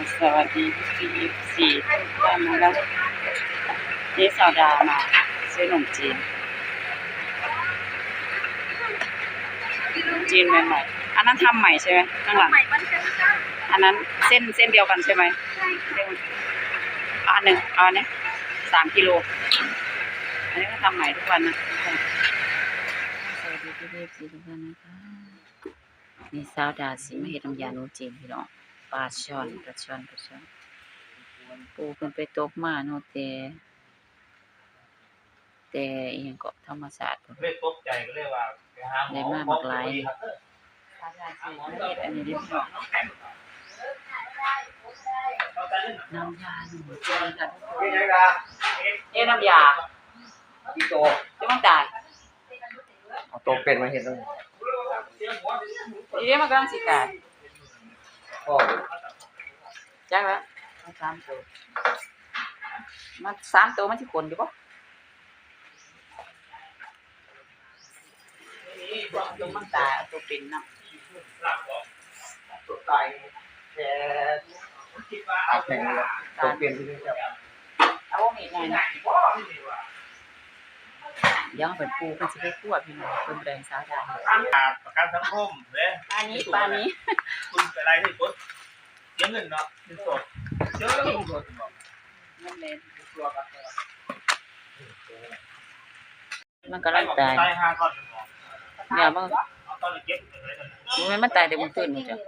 สวัสดีพี่อีฟซีทุกท่านนะครับนี่สาวดามาซื้อขนมจีนขนมจีนใหม่ๆอันนั้นทำใหม่ใช่ไหมข้างหลัง ใหม่มันจะจ้าอันนั้นเส้นเส้นเดียวกันใช่ไหมใช่เส้นเอาอันหนึ่งเอาอันนี้สามกิโล อันนี้ก็ทำใหม่ทุกวันนะสวัสดีพี่อีฟซีทุกท่านนะคะนี่สาวดาสิมาเฮ็ดน้ำยาขนจีนพี่น้อง ปลาช่อนปลาช่อนปลาช่อนปูเพิ่นไปตกมาเนาะแต่แต่อีหยังก็ธรรมศาสตร์เพิ่นเลยตกใจก็เลยว่าไปหาหมอได้มากหมอหลายดีครับเออเฮ็ดอันนี้ได้พี่น้องเอาใจเล่นน้ำยาหนูจีนค่ะทุกคนเป็นยังไงเอ๊ะน้ำยาพี่โตจะมันตายเอาโตเป็นมาเห็นตรงนี้อีเด้มันกำลังสิตาย พ่อจักแล้วมันสามตัวมันสามตัวมันสิคนอยู่บ่ตัวมันตายเอาตัวเป็นนำตัวตายแค่ตาแข็งเลยโตเป็นที่นี่ครับเอามีหน่อยนะ เดี๋ยวเป็นปูเป็นสิไปคั่วพี่น้องเป็นแรงสาดาประกันสังคมเลยปลานี้ปลานี้คุณอะไรที่กดเสียเงินเนาะเงินสดเยอะเลยสดบอกมันเลยตัวกับมันกำลังตายตายห้าก้อนบอกอย่าบ่เอาตอนเก็บเลยตอนนี้มันมันตายแต่บนตื่นนี่จ้ะ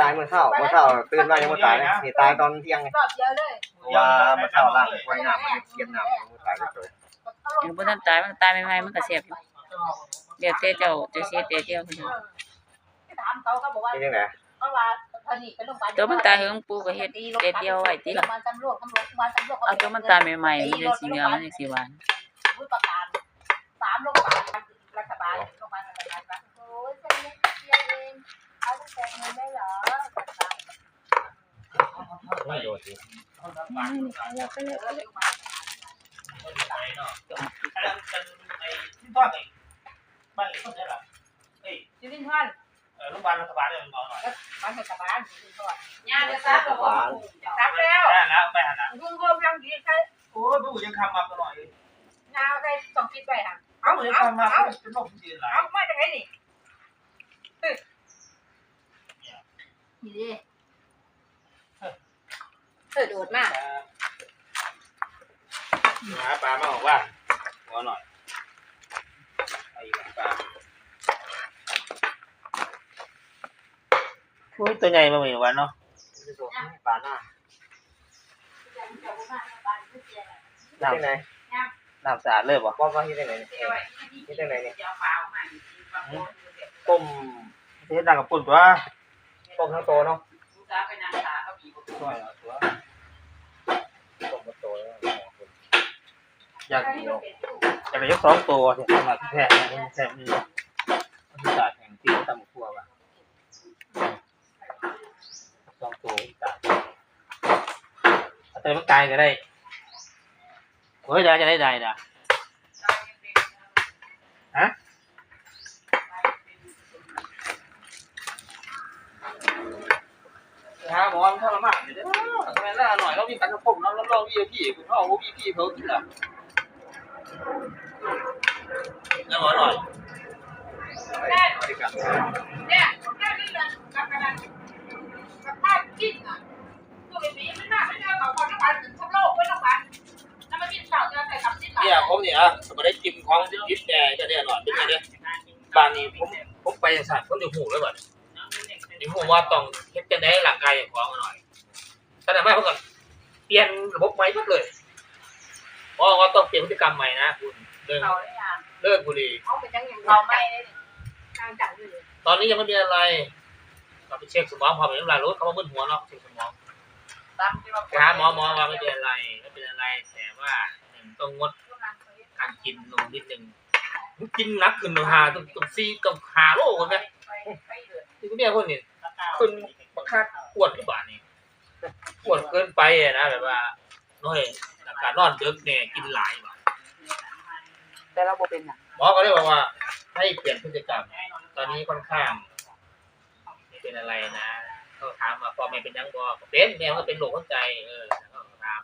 ตายเมื่อเช้าเมื่อเช้าตื่นมายังไม่ตายเลยนี่ตายตอนเที่ยงไงรอบเดียวเลยว่าเมื่อเช้าล่างไว้น้ำมันเทียมน้ำมันตายไปโตเดี๋ยวบ่ทันตายมันตายใหม่ๆมันก็เสียบอยู่เดี๋ยวแต่เจ้าจะเสียแต่เดียวคนเดียวที่ถามเขาเขาบอกว่าเป็นยังไงเขาว่าเธอนี่ไปโรงพยาบาลตัวมันตายเฮิงปูก็เฮ็ดเด็ดเดียวไว้ติโรล่ะงพยาบาลตำรวจตำรวจโรงพยาบาลตำรวจเอาตัวมันตายใหม่ๆมันจังสิเนื้อมันจังสิหวานผู้ประกาศสามโรงพ ยาบายาบาลอะไรนะโอ้ยเส้นเล็กเองเอาะแต่งเงินได้เหรอไม่โดนสิอันนั้นเป็นไอ้ที่ทอดไอ้บ้านเล็กคนนี้หรอเฮ้ยยูนิคอนเออโรงพยาบาลรัฐบาลเนี่ยมันบอกหน่อยบ้านรัฐบาลยูนิคอนย่าจะทราบบ่ทำแล้วได้แล้วไปหานะลุงรวมยังดีใช่โอ้ดูยังคำมาตลอดเลยงานได้สองคิดไปค่ะเอาเอาเอาเป็นโรคที่ยืนหลายเอามาจากไหนนี่นี่ดิเออโดดมาก หาปลามาบอกว่าหัวหน่อยไอ้ปลาโอ้ยตัวใหญ่มาเหมือนวันเนาะปลาหน้าน้ที่ไหนำน้ำสะอาดเลยบ่ว่าว่าที่ไหนเนี่ยที่ไหนเนี่ยต้มเทศดังกับปุ่นตัวต้มทั้งโตเนาะ อยากอยากได้ยกสองตัวเห็นสมัครแพทย์แพทย์มีมันศาสตร์แห่งที่ตำครัวว่ะสองตัวศาสตร์แต่มันกายก็ได้โอ้ยได้จะได้ได้นะฮะหาหมอมันทรมานเลยเด้อทำไมล่ะหน่อยเรามีการควบคุมเราลองวีพีคุณพ่อวูวีพีเขาขึ้นละ แล้วหมอหน่อยเนี่ยแม่นี่เลยกับกระดานกับข้าวกินอะตัวเบบีไม่น่าไม่น่าเขาคนทั้งวันถึงทั้งโลกไม่ต้องวันน้ำมันกินเต่าจะใส่กับจิ้นหลายเนี่ยผมเนี่ยอะผมได้กินของยิบแดงจะได้หน่อยเป็นไงเนี่ยบ้านนี้ผมผมไปสัตว์ผมจะหูแล้วบ่เดี๋ยวหูว่าต้องเฮ็ดจะได้ร่างกายอย่างของหน่อยแต่แต่ไม่เพิ่งก่อนเปลี่ยนระบบใหม่หมดเลยเพราะว่าต้องเปลี่ยนพฤติกรรมใหม่นะคุณเลิกเขาได้ยัง เลิกบุหรี่เขาเป็นยังอย่างเราไม่ได้ทางจังอยู่ตอนนี้ยังไม่มีอะไรเราไปเช็คสมองพอไปน้ำลายรถเขามามึนหัวเนาะเช็คสมองตามที่เราไปหาหมอหมอว่าไม่เป็นอะไรไม่เป็นอะไร แต่ว่าหนึ่งต้องงดการกินนมนิดนึงกินนักขึ้นหาต้องต้องซีต้องหาโลกันไหมที่คุณเนี่ยคนนี่คนบักคักอ้วนหรือเปล่านี่อ้วนเกินไปอะนะแบบว่าน้อยอาการนอนดึกเนี่ยกินหลายว่ะ แต่เราบ่เป็นหยังหมอก็เลยบอกว่า ให้เปลี่ยนพฤติกรรม ตอนนี้ค่อนข้างไม่เป็นอะไรนะเขาถามว่าพ่อแม่เป็นยังบ่ก็เป็นแม่ก็เป็นโรคหัวใจ เออแล้วก็ถาม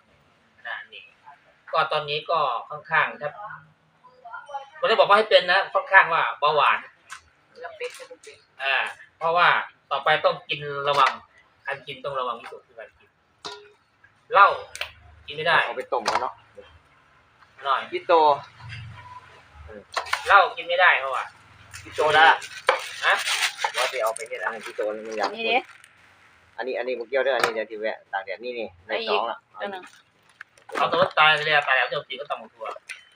นั่นนี่ก็ตอนนี้ก็ค่อนข้างถ้าไม่ได้บอกว่าให้เป็นนะค่อนข้างว่าเบาหวานแล้วเป็ดจะเป็นอ่าเพราะว่าต่อไปต้องกินระวังการกินต้องระวังที่สุดคือการกินเหล้ากินไม่ได้เอาไปต้มกันเนาะหน่อยพี่โต เหล้ากินไม่ได้เพราะว่าพี่โตได้ละฮะว่าไปเอาไปเฮ็ดอันนี้พี่โตนี่มันอยากนี่ดิอันนี้อันนี้บ่เกี่ยวเด้ออันนี้เดี๋ยวที่แวะตากแดดนี่นี่ในสองละตัวหนึ่งเอาตัวตายเลยตายแล้วจะกินก็ตำบักตัว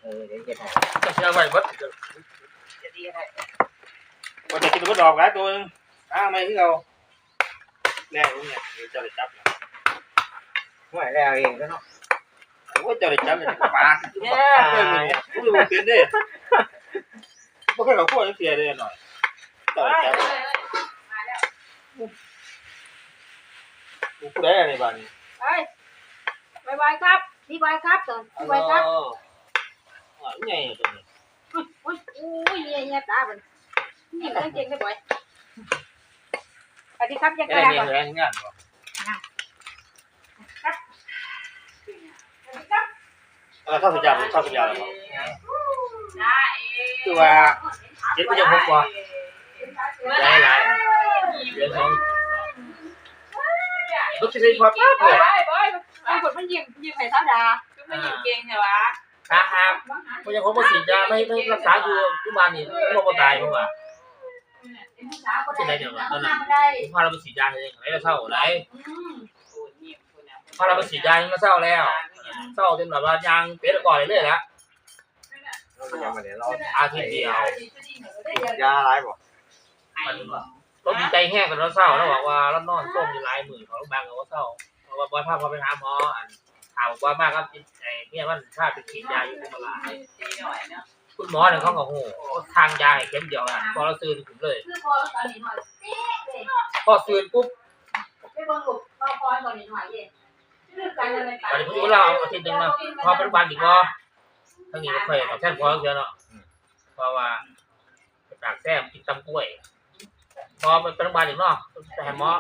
เออเดี๋ยวเฮ็ดให้จะเชื่อไว้วัดจะดีอะไรว่าจะกินวัดดอกหลายตัวนึงอ้าไม่ที่เราแรงรู้เนี่ยเดี๋ยวจะได้จับห่วยแล้วเองก็เนาะว่าจะได้จับเนี่ยปลาเนี่ยเพื่อนมันเนี่ยกูดูเป็นเด้ บ่เคยกับพวกนี้เสียเลยหน่อยจะได้จับมาแล้วกูได้อะไรบ้างนี่เฮ้ยบายบายครับพี่บายครับตัวพี่บายครับอ่าไงตัวนี้อุ้ยอุ้ยอุ้ยเนี่ยเนี่ยตาเป็นนี่มันเก่งได้บ่อยสวัสดีครับยังไงไงเนี่ยก่อนแรงงานบ่สวัสดีครับเออเข้าสัญญาณเข้าสัญญาณแล้วบ่ได้คือว่า เจ็ดก็จะพบว่าหลายหลายเดือนสองรถที่ได้ความบอยบอยบอยบอยคนมันยิงยิงไผ่เท้าดาคือมันยิงเก่งใช่ปะนะครับเพราะยังผมบ่ฉีดยาไม่ไม่รักษาอยู่ทุกวันนี่บ่บ่ตายผมว่าเป็นไรเดี๋ยวตอนนั้นได้พาเราไปฉีดยาเองไหนเราเศร้าไหนอืมพาเราไปฉีดยายังมาเศร้าแล้วเศร้าจนแบบว่ายางเป็ดก่อนเลยเลยละ เราจะยังมาเดี๋ยวเราอาทิตย์เดียว ยาหลายบ่มันเราดีใจแห้งกันเราเศร้าแล้วบอกว่าเรานอนส้มอยู่หลายหมื่นของบางเราก็เศร้าเพราะว่าบอยพาพอไปหาหมออันถามว่ามากครับไอ้เนี่ยมันถ้าไปฉีดยาอยู่ที่ตลาดคุณหมอเนี่ยเขาก็โหทางยาให้เข็มเดียวนะพอเราซื้อถึงเลยคือพอตอนนี้หน่อยพอซื้อปุ๊บไปเบิ่งลูกพอพอตอนนี้หน่อยเย่คือการอะไรตอนนี้ผมเราอาทิตย์หนึงนะพอเป็นวันอีกบ่ ทั้งนี้ไม่ค่อยกับแท่นพอเยอะเนาะเพราะว่าไปตากแซมกินตำกล้วยพอเป็นโรงพยาบาลอีกเนาะไปหาหมอ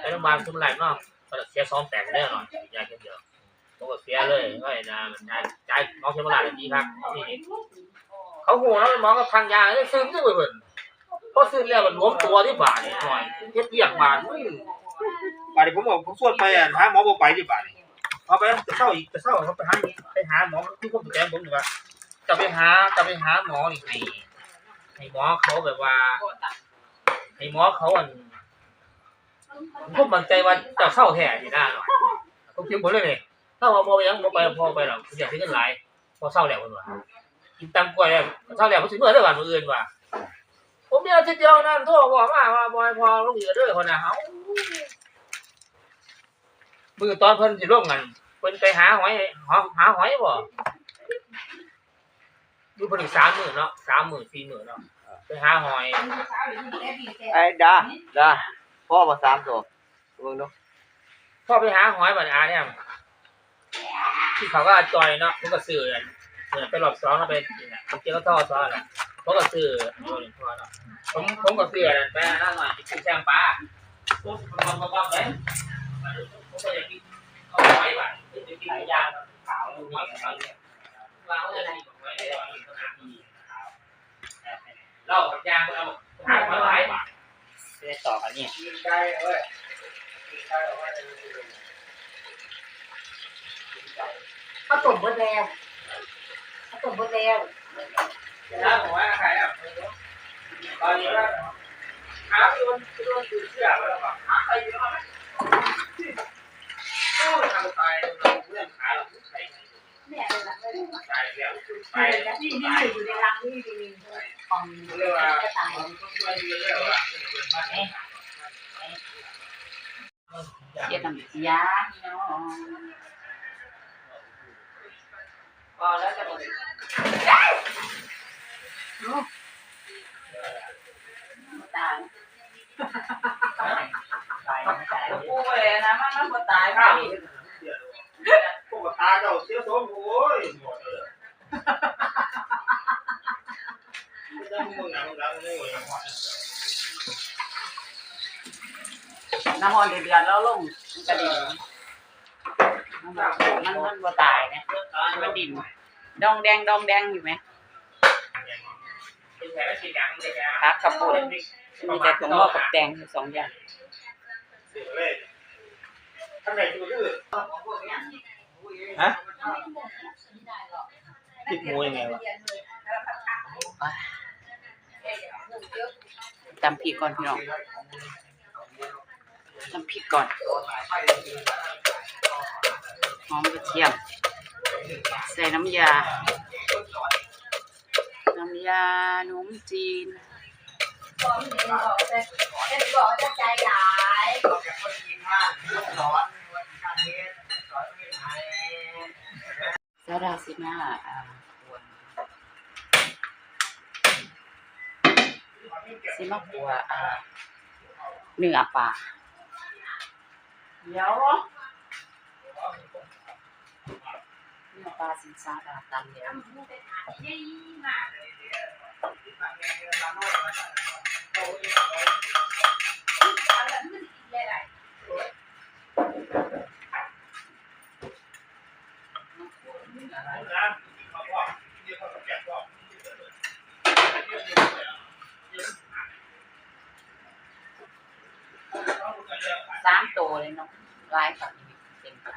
ไปโรงพยาบาลทุนไหลเนาะก็เสียสองแสนแน่นอนยาเข็มเดียวผมก็เสียเลยก็ไอ้นะมันจ่ายจ่ายหมอเข็มราชดีครับที่นี่เขาโหแล้วหมอก็ทางยาเลยซื้อไม่เบิ่นพอซื้อแล้วมันรวมตัวที่บาทนี่หน่อยเฮ็ดเรียกบาทอุ้ยบาทนี่ผมบอกผมส่วนไปอะหาหมอบ่ไปที่บาทนี่พอไปจะเศร้าอีกจะเศร้าเขาไปหาไป หาหมอที่ผมแจ้งผมอยู่ว่าจะไปหาจะไปหาหมอนี่ให้ให้หมอเขาแบบว่า ให้หมอเขาอันผมมั่นใจว่าเจะเศร้าแท้ที่หน้าหน่อยผมคิดหมดเลยนี่ถ้าว่าบ่ไปยังบ่ไปพอไปหรอกอยากสิเงินหลายพอเศร้าแล้วเพิ่นว่ากินตำกล้วยแล้วเศร้าแล้วบ่สิเมื่อเด้อวันมื้ออื่นว่าผมมีอาทิตย์เดียวนั่นโทรบอกมาว่าบ่ให้พอลงเหลือด้อคนน่ะเฮามือตอนเพิ่นสิลงกัน เพิ่นไปหาหอยหาหาหอยบ่อยู่เพิ่นอีกสามมื้อเนาะสามมื้อสี่มื้อเนาะไปหาหอย ไอ้ดาดาพ่อบ่สามตัวเบิ่งดูพ่อไปหาหอยบัดอาเนี่ยที่เขาก็จอยเนาะผมก็ซื้ออันเนี่ยไปรอบสองแล้วไปนี่น่ะผมเจอก็ท่อซ้อนน่ะผมก็ซื้อโอ้ยพอเนาะผมผมก็ซื้ออันนั้นไปนั่นหน่อยที่ซื้อแซงปลาผมผมก็บอกเลยผมก็อยากกินเอาหอยบัด หลายอย่างขาวนี่อะไรเนี่ยว่าเขาจะกินหอยได้หรอกขนาดนี้ขาวเหล้ากับยางเราหาหอยหลายบาทจะต่อกันเนี่ยกินไก่เอ้ยเขาตุ่มบดแล้วเขาตุ่มบดแล้วถ้าผมว่าใครอะตอนนี้ว่าหาโดนโดนดูเสื้อแล้วก็หาใครอยู่แล้วมั้ยโอ้ย ทำตายเราเรื่องขาเราใครแม่เลยล่ะเลยตายแล้วไปนี่นี่อยู่ในรังนี่ดีของเรียกว่ากระต่ายต้องช่วยเยอะๆว่าเย็ดน้ำยาพี่น้องพอแล้วจะหมดตายกูเลยนะมันมันบ่ตาย ข้าว พี่ พวกตาเจ้าเสียสมโอ้ยหมดเลยไม่ได้มึงหนังหนังมึงเลย น้ำมันเดือดๆแล้วลงมันกระดิ่งมันมันมันบ่ตายนะมันดิ่น ดองแดงดองแดงอยู่ไหมเป็นแผลไม่ฉีดยางเลยพักกับปุ่นมีแต่ถั่วงอกกับแตงอยู่สองอย่างข้างในคือดื้อฮะพริกหมูยังไงวะตำพริกก่อนพี่น้องตำพริกก่อนหอมกระเทียม ใส่น้ำยา น้ำยาหนุ่มจีนบอกไม่ได้บอกแต่แต่บอกจะใจหายซาดาซิมาซิมากัวอ่าเนื้อปลาเดี๋ยว เนื้อปลาสินซาดาตันเดียวยี่มากอะไรมันกินอะไรสามตัวเลยเนาะลายฝั่งนี้เป็นปลา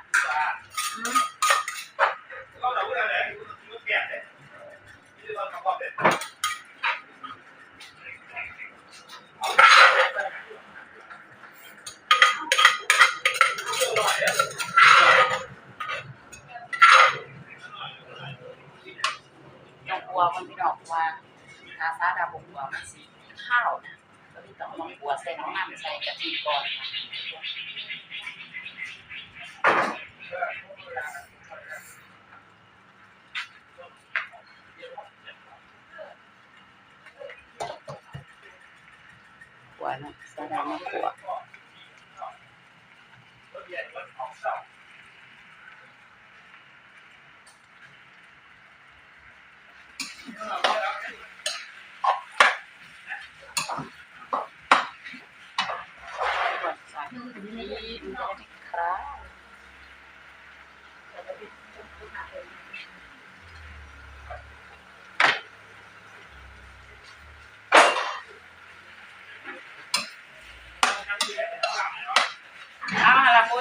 ต้องกลัวคนพี่น้องว่าถ้าซาดาบกว่ามันสีข้าวนะก็ที่ต้องลองกลัวใส่น้ำมันใส่กะทิก่อนค่ะ ขัวนะสาดามาขัวใส่นี่ครับ เอามาละพูด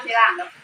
ที่ล่างเนา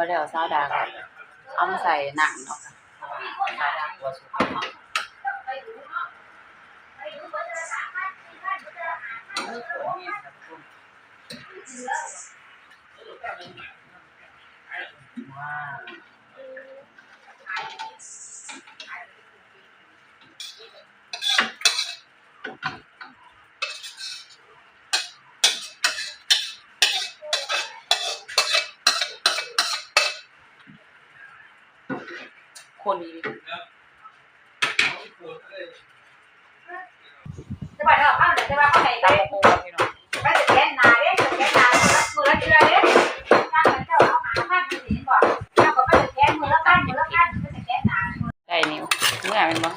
วแล้วสาวดาก็เอามาใส่หนังเนาะค่ะสาวดาบัวสุกว้าวนี้ จะไปเถอะข้าวจะไปข้าวไหน ตา เต้ โมโหพี่น้อง ไปจะแกนนาเด้จะแกนนามือละเดือนเด้นั่งกันเจ้าเอาหาข้าวกินก่อนเจ้าก็ไปจะแกนมือละกันมือละกันไปจะแกนนา ได้นิ้วเมื่อเป็นบ่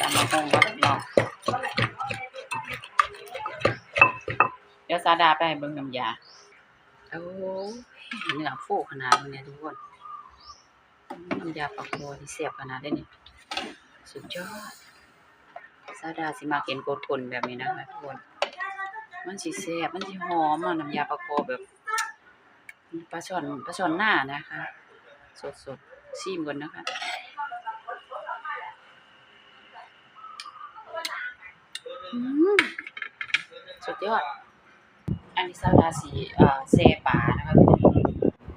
ตามมาคงบ่พี่น้องเดี๋ยวซาดาไปให้เบิ่งน้ำยาโอ้เนื้อฟูขนาดนี้ทุกคนน้ำยาปลาโคที่เสียบขนาดได้นี่สุดยอดซาดาสิมาเห็นโกทนแบบนี้นะคะทุกคน มันสิแซ่บมันสิหอมอะน้ำยาปลาโคแบบปลาช่อนปลาช่อนหน้านะคะ สดๆชิมก่อนนะคะอืมสุดยอด อันนี้ซาวดาสีเอ่อเซปานะคะทุกคน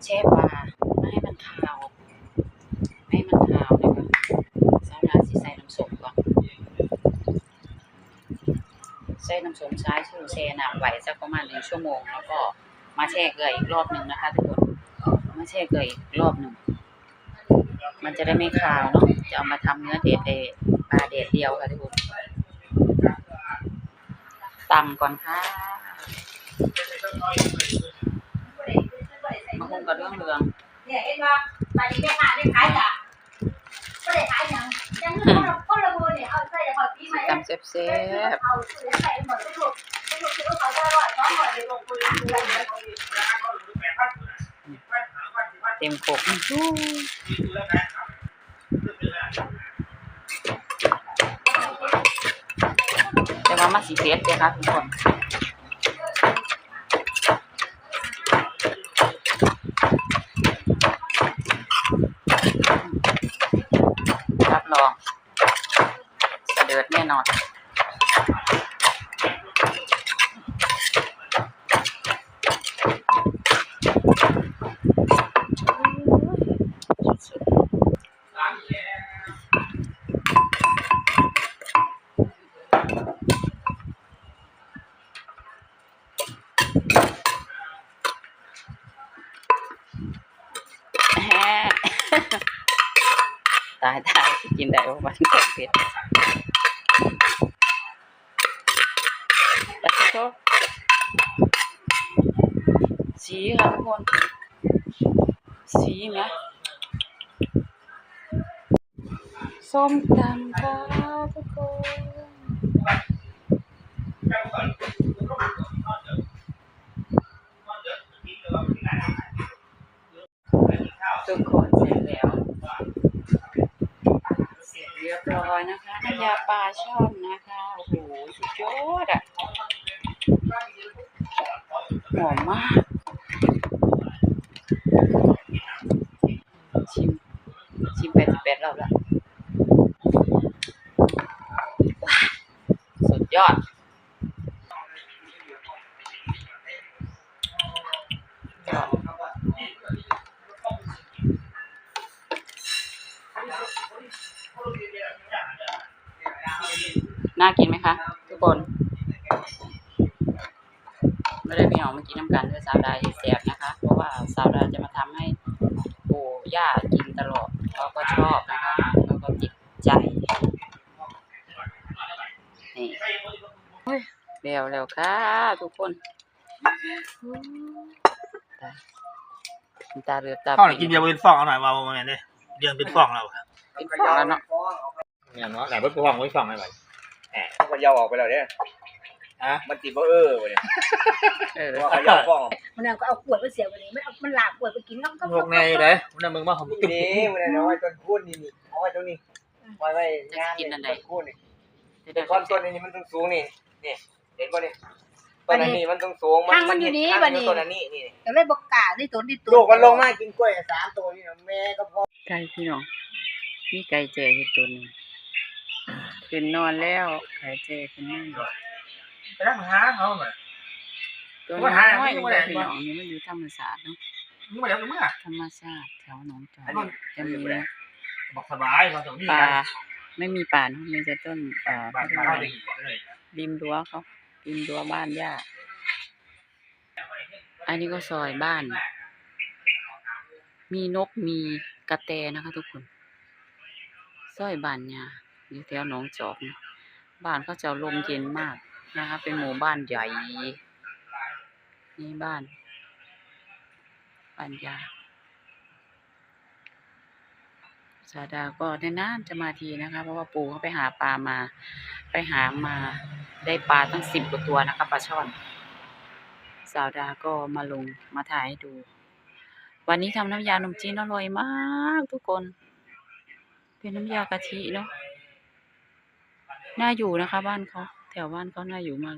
แช่ปลาไม่ให้มันคาวไม่ให้มันคาวนะคะซาวดาสีใส่น้ำส้มก่อนใส่น้ำส้มใช้ชูแช่น้ำไว้สักประมาณหนึ่งชั่วโมง แล้วก็มาแช่เกลืออีกรอบหนึ่งนะคะทุกคนมาแช่เกลืออีกรอบหนึ่งมันจะได้ไม่คาวเนาะจะเอามาทำเนื้อเด็ดเดปลาเด็ดเดียวค่ะทุกคนตำก่อนค่ะ มาคงกับเรื่องเรืองเนี่ยเห็นว่าไปนี่แม่ค้าได้ขายจ้ะก็ได้ขายยังยังคนละคนละมือเนี่ยเอาใส่แต่ก่อนปีใหม่ตำเซฟเซฟเอาใส่หมดทุกลูกทุกลูกทุกลูกเขาจะอร่อยต้องหมดเลยลงทุนลงทุนเต็มโขกแต่ว่ามาสีเฟสเลยค่ะทุกคนรับรองเสด็จแน่นอน แฮะ ตายตายสิกินได้ว่ามันก็เผ็ดแล้วก็สีค่ะทุกคน สีไหมส้มตำค่ะทุกคนทุกคนเสร็จแล้ว เสร็จเรียบร้อยนะคะน้ำยาปลาช่อนนะคะ โอ้โห สุดยอดอะหอมมาก ชิม ชิมแปดสิบแปดรอบแล้วว้าวสุดยอด ยอด น่ากินไหมคะ ทุกคน ไม่ได้พี่น้องมากินน้ำกันด้วยสาวดาเอแสบนะคะ เพราะว่าสาวดาจะมาทำให้ปู่ย่ากินตลอดเขาก็ชอบนะคะเขาก็ติดใจนี่เฮ้ยเร็วเร็วๆค่ะทุกคนตายน้ำตาเรือตาข้าวไหนปิ่งกินเบียร์เป็นฟองเอาหน่อยมาประมาณนี้เดือนเป็นฟองเราเป็นฟองแล้วเนาะเนี่ยเนาะไหนเป็นฟองไม่ฟองอะไรเขาก็ยาวออกไปแล้วเนี่ยฮะมันติดบ่เออวะเนี่ยเออเพราะว่าเขายาวฟ้องมันเอาก็เอาขวดไปเสียวันนี้มันเอามันหลากขวดไปกินน้ำก็พวกไงเลยมันมึงมาผมตึ๊บนี่มันเอาไว้ต้นพูดนี่นี่เอาไว้ตรงนี้ไว้ไว้งานต้นพูดนี่แต่ความต้นนี้มันต้องสูงนี่นี่ เห็นป่ะนี่ต้นอันนี้มันต้องสูงมันมันต้นอันนี้นี่แต่เลยบอกกาที่ตุนที่ตุนลูกมันลงมากินกล้วยสามตัวนี่แม่ก็พอไก่พี่น้องมีไก่เจอยู่ตัวหนึงขึ้นนอนแล้วไก่เจขึ้นนั่งอยู่ไปนั่งหาเขาหน่อยตัวว่าน้หาอยไม่นี่ว่าไหนพี่น้องนี่มันอยู่ธรรมศาสตร์เนาะมึงมาแล้วมึงอะ ธรรมชาติแถวหนองจอกอันนี้ จะมีบอกสบายมาตรงนี้ป่าไม่มีป่าเนอะมีแต่ต้นเอ่อบ้านเขาบ้านเรียกเขาว่าได้เลยริมรั้วเขา ริมรั้วบ้านย่า อันนี้ก็ซอยบ้าน มีนกมีกระแตนะคะทุกคนซอยบ้านย่าอยู่แถวหนองจอกนะบ้านเขาจะลมเย็นมากนะคะ เป็นหมู่บ้านใหญ่นี่บ้านบ้านยาสาดาก็ในานจะมาทีนะคะ เพราะว่าปู่เขาไปหาปลามา ไปหามาได้ปลาตั้งสิบกว่าตัวนะคะปลาช่อน สาวดาก็มาลงมาถ่ายให้ดู วันนี้ทำน้ำยาขนมจีนอร่อยมากทุกคน เป็นน้ำยากะทิเนาะน่าอยู่นะคะ บ้านเขาแถวบ้านเขาน่าอยู่มาก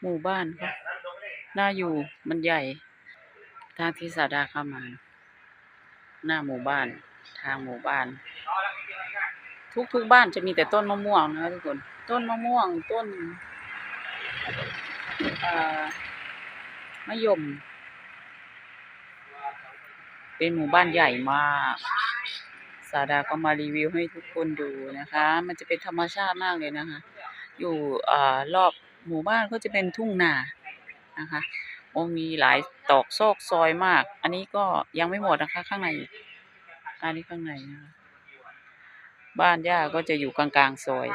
หมู่บ้านเขาน่าอยู่มันใหญ่ ทางที่สาวดาเข้ามา หน้าหมู่บ้าน ทางหมู่บ้าน ทุกทุกบ้านจะมีแต่ต้นมะม่วงนะคะทุกคน ต้นมะม่วงต้นมะยม เป็นหมู่บ้านใหญ่มาก สาดาก็มารีวิวให้ทุกคนดูนะคะ มันจะเป็นธรรมชาติมากเลยนะคะ อยู่อรอบหมู่บ้านก็จะเป็นทุ่งนานะคะโอ้มีหลายตอกซอกซอยมาก อันนี้ก็ยังไม่หมดนะคะ ข้างใน อันนี้ข้างในนะคะ บ้านย่าก็จะอยู่กลางๆซอย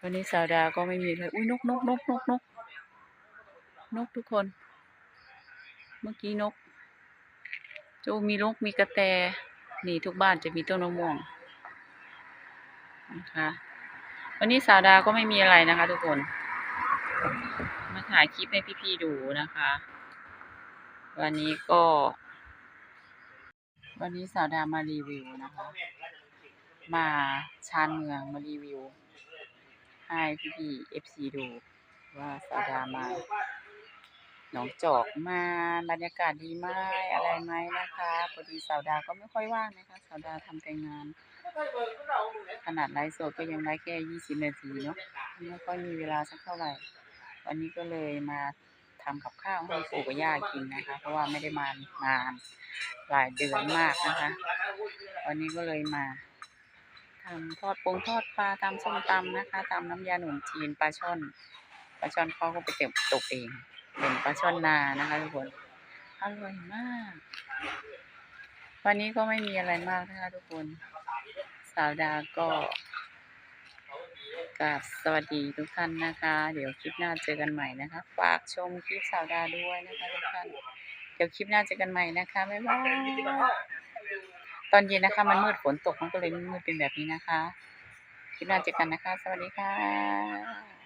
วันนี้สาวดาก็ไม่มีเลย อุ้ยนกนกนกนกนกนกทุกคน เมื่อกี้นกโจมีนกมีกระแต นี่ทุกบ้านจะมีต้นมะม่วงนะคะวันนี้สาวดาก็ไม่มีอะไรนะคะ ทุกคน มาถ่ายคลิปให้พี่ๆดูนะคะ วันนี้ก็ วันนี้สาวดามารีวิวนะคะ มาชานเมืองมารีวิว ให้พี่ๆเอฟซีดูว่าสาดามาหนองจอกมาบรรยากาศดีไหมอะไรไหมนะคะพอดีสาวดาก็ไม่ค่อยว่างนะคะสาวดาทำแต่งาน ขนาดไลฟ์สดก็ยังได้แค่ยี่สิบนาทีเนาะไม่ค่อยมีเวลาสักเท่าไหร่ วันนี้ก็เลยมาทำกับข้าวให้ปู่กับย่ากินนะคะ เพราะว่าไม่ได้มานานหลายเดือนมากนะคะ วันนี้ก็เลยมา ทำทอดปงทอดปลาตำส้มตำนะคะตำน้ำยาหนุนจีนปลาช่อนปลาช่อนเขาก็ไปเก็บตกเองเป็นปลาช่อนนานะคะทุกคนอร่อยมาก วันนี้ก็ไม่มีอะไรมากนะคะทุกคน สาวดาก็กราบสวัสดีทุกท่านนะคะ เดี๋ยวคลิปหน้าเจอกันใหม่นะคะ ฝากชมคลิปสาวดาด้วยนะคะทุกท่าน เดี๋ยวคลิปหน้าเจอกันใหม่นะคะ บ๊ายบาย ตอนเย็นนะคะ มันมืดฝนตกมันก็เลยมืดเป็นแบบนี้นะคะ คลิปหน้าเจอกันนะคะ สวัสดีค่ะ